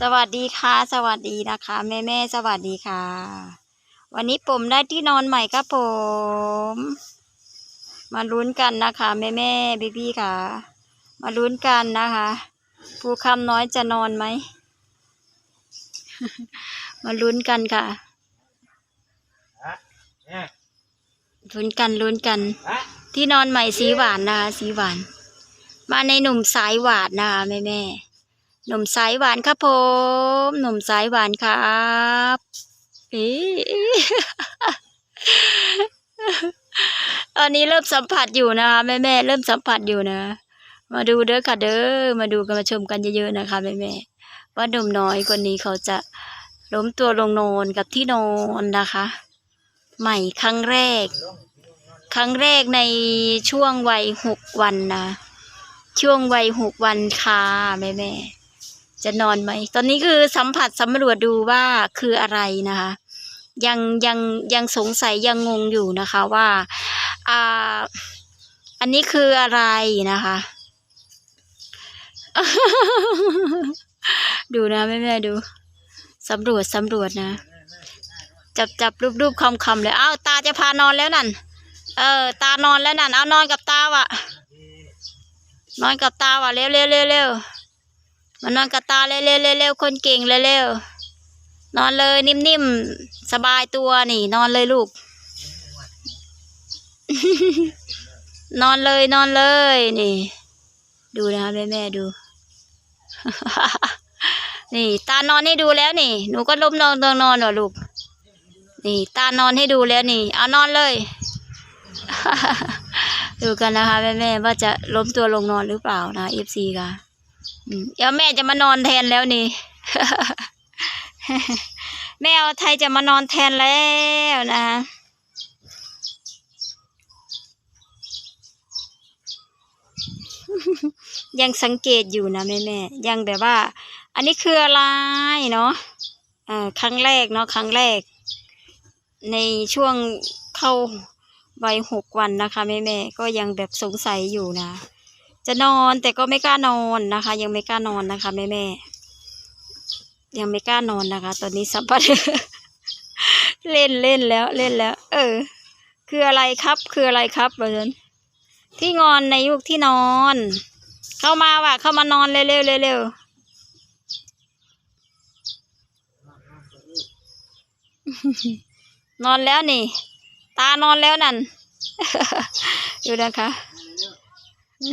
สวัสดีค่ะ สวัสดีนะคะ แม่แม่สวัสดีค่ะ วันนี้ผมได้ที่นอนใหม่ครับผม มาลุ้นกันนะคะแม่แม่พี่พี่ค่ะ มาลุ้นกันนะคะภูคำน้อยจะนอนไหม มาลุ้นกันค่ะลุ้นกันลุ้นกัน ที่นอนใหม่สีหวานนะคะสีหวาน มาในหนุ่มสายหวานนะคะแม่แม่ หนุ่มสายหวานครับผม หนุ่มสายหวานครับอ๊ะตอนนี้เริ่มสัมผัสอยู่นะคะแม่แม่เริ่มสัมผัสอยู่นะ มาดูเด้อค่ะเด้อมาดูกันมาชมกันเยอะๆนะคะแม่แม่ว่าหนุ่มน้อยคนนี้เขาจะล้มตัวลงนอนกับที่นอนนะคะ ใหม่ครั้งแรก ครั้งแรกในช่วงวัยหกวันนะช่วงวัยหกวันค่ะแม่แม่ จะนอนไหม ตอนนี้คือสัมผัสสำรวจดูว่าคืออะไรนะคะ ยังยังยังสงสัยยังงงอยู่นะคะว่าอ่าอันนี้คืออะไรนะคะ ดูนะแม่แม่ดูสำรวจสำรวจนะ จับจับรูปรูปคำคำเลยอ้าวตาจะพานอนแล้วนั่น เออ ตานอนแล้วนั่น เอานอนกับตาวะนอนกับตาวะเร็วเร็วเร็วเร็ว มานอนกับตาเร็วเร็วคนเก่งเร็วนอนเลยนิ่มๆ สบายตัวนี่ นอนเลยลูก นอนเลยนอนเลยนี่ ดูนะคะแม่แม่ดู นี่ ตานอนให้ดูแล้วนี่ หนูก็ล้มนอนนอนนอนหรอลูก นี่ ตานอนให้ดูแล้วนี่ เอานอนเลย ดูกันนะคะแม่แม่ว่าจะล้มตัวลงนอนหรือเปล่านะเอฟซีค่ะ เดี๋ยวแม่จะมานอนแทนแล้วนี่ แม่ไทยจะมานอนแทนแล้วนะยังสังเกตอยู่นะแม่แม่ยังแบบว่า อันนี้คืออะไรเนาะอ่อครั้งแรกเนาะครั้งแรก ในช่วงเข้าวัยหกวันนะคะแม่แม่ก็ยังแบบสงสัยอยู่นะ จะนอนแต่ก็ไม่กล้านอนนะคะ ยังไม่กล้านอนนะคะแม่แม่ยังไม่กล้านอนนะคะ ตอนนี้สัมผัสเล่นเล่นแล้วเล่นแล้ว เออ คืออะไรครับ คืออะไรครับเบิร์นที่งอนในยุคที่นอน เข้ามาว่ะเข้ามานอนเร็วเร็วเร็วนอนแล้วนี่ ตานอนแล้วนั่นดูนะคะ เ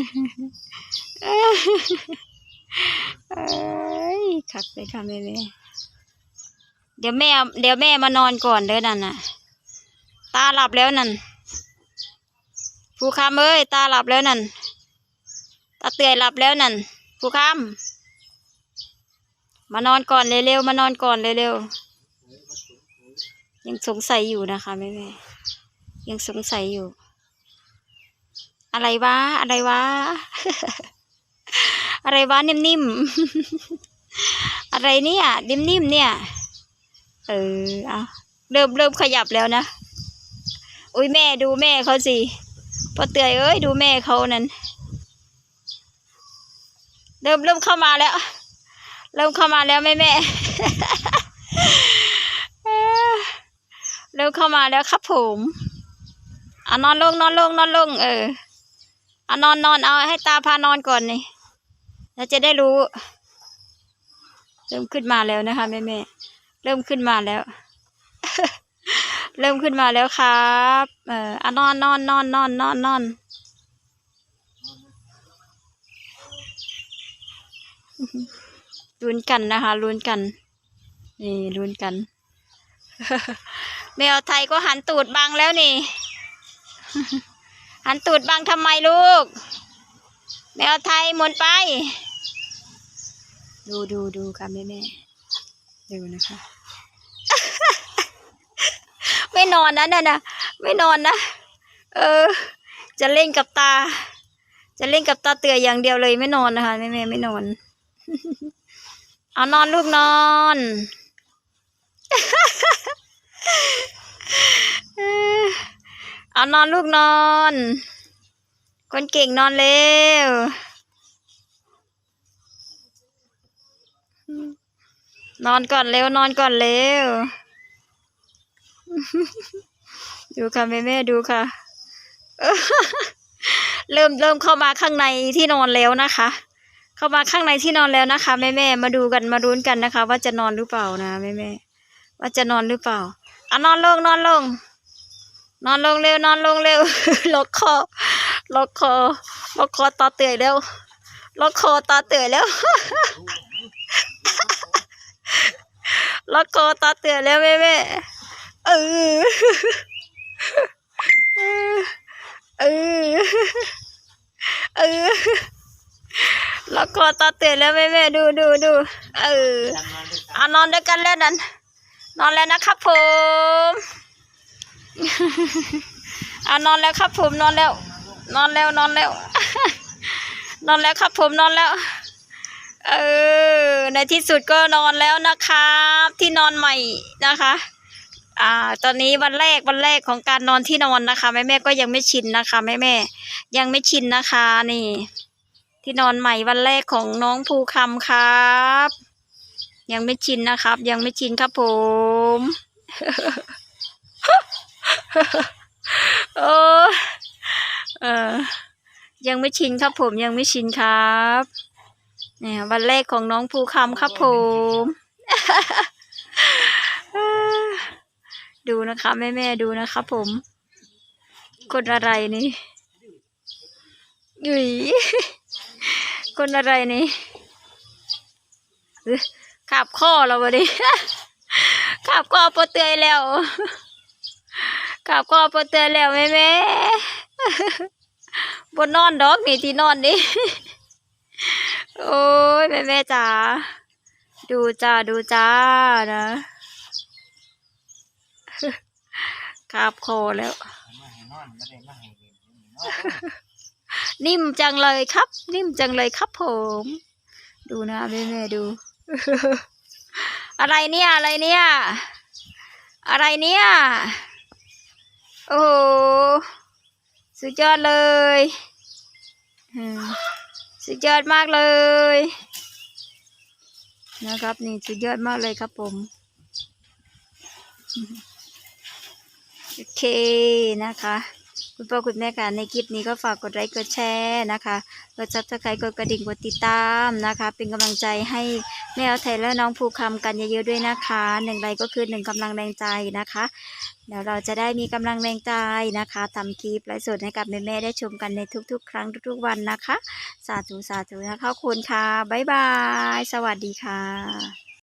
อ้ยคักเลยค่ะแม่แม่เดี๋ยวแม่เดี๋ยวแม่มานอนก่อนเด้อนั่นน่ะ ตาหลับแล้วนั่นภูคำเอ้ยตาหลับแล้วนั่นตาเตื่อยหลับแล้วนั่นภูคำมานอนก่อนเร็วๆมานอนก่อนเร็วๆยังสงสัยอยู่นะคะแม่แม่ยังสงสัยอยู่ อะไรวะ อะไรวะ อะไรวะนิ่มๆ อะไรเนี่ยนิ่มๆเนี่ย เออเอาเริ่มเริ่มขยับแล้วนะ อุ้ยแม่ดูแม่เขาสิพอเตยเอ้ยดูแม่เขานั่นเริ่มเริ่มเข้ามาแล้ว เริ่มเข้ามาแล้วแม่แม่เริ่มเข้ามาแล้วครับผมเอานอนลงนอนลงนอนลงเออ เอานอนนอนเอาให้ตาพานอนก่อนนี่เราจะได้รู้ เริ่มขึ้นมาแล้วนะคะแม่แม่เริ่มขึ้นมาแล้ว เริ่มขึ้นมาแล้วครับ เออเอานอนนอนนอนนอนนอนนอนลุ้นกันนะคะลุ้นกันนี่ลุ้นกัน แมวไทยก็หันตูดบังแล้วนี่ หันตูดบังทำไมลูก แมวไทยหมุนไป ดูดูดูค่ะแม่แม่ดูนะคะ ไม่นอนนะนั่นนะไม่นอนนะ เออ จะเล่นกับตา จะเล่นกับตาเตืออย่างเดียวเลยไม่นอนนะคะแม่แม่ไม่นอน เอานอนลูกนอนเอานอนลูกนอน คนเก่งนอนเร็วนอนก่อนเร็วนอนก่อนเร็ว ดูค่ะแม่แม่ดูค่ะ เริ่มเริ่มเข้ามาข้างในที่นอนแล้วนะคะ เข้ามาข้างในที่นอนแล้วนะคะแม่แม่มาดูกันมารุ้นกันนะคะ ว่าจะนอนหรือเปล่านะแม่แม่ว่าจะนอนหรือเปล่าอะนอนลงนอนลง นอนลงเร็วนอนลงเร็วล็อกคอล็อกคอล็อกคอตาเตื่อยแล้วล็อกคอตาเตื่อยแล้วล็อกคอตาเตื่อยแล้วแม่แม่เออเออเออล้วก็ตาเตื่นแล้วแม่แม่ๆดูดูดูเออเอานอนด้วยกันแล้วนั้นนอนแล้วนะครับผม เอานอนแล้วครับผมนอนแล้ว นอนแล้วนอนแล้ว นอนแล้วครับผมนอนแล้ว เออ ในที่สุดก็นอนแล้วนะครับ ที่นอนใหม่นะคะ อ่า ตอนนี้วันแรกวันแรกของการนอนที่นอนนะคะแม่แม่ก็ยังไม่ชินนะคะแม่แม่ยังไม่ชินนะคะ นี่ ที่นอนใหม่วันแรกของน้องภูคำครับยังไม่ชินนะครับ ยังไม่ชินครับผม โอ้เออยังไม่ชินครับผมยังไม่ชินครับเนี่ยวันแรกของน้องภูคำครับผม ดูนะคะแม่แม่ดูนะครับผมคนอะไรนี่ยุยคนอะไรนี่ขาบข้อเราวะดิขาบข้อปวเตยแล้ว ขาบข้อปวดเตอยแล้วแม่แม่บนนอนดอกนี่ที่นอนดิโอ้ยแม่แม่จ๋าดูจ้าดูจ้านะขาบคอแล้ว นิ่มจังเลยครับ นิ่มจังเลยครับผม ดูนะแม่แม่ดู อะไรเนี่ยอะไรเนี่ย อะไรเนี่ย โอ้โหสุดยอดเลยสุดยอดมากเลย นะครับนี่สุดยอดมากเลยครับผม โอเคนะคะ คุณพ่อคุณแม่ค่ะในคลิปนี้ก็ฝากกดไลค์กดแชร์นะคะกดซับสไครต์กดกระดิ่งกดติดตามนะคะ เป็นกำลังใจให้แม่เอาไทยและน้องภูคำกันเยอะๆด้วยนะคะหนึ่งไลค์ก็คือหนึ่งกำลังแรงใจนะคะ เดี๋ยวเราจะได้มีกำลังแรงใจนะคะทำคลิปไลฟ์สดให้กับแม่ๆได้ชมกันในทุก ๆ ครั้งทุกๆวันนะคะ สาธุสาธุนะคะขอบคุณค่ะบ๊ายบาย สวัสดีค่ะ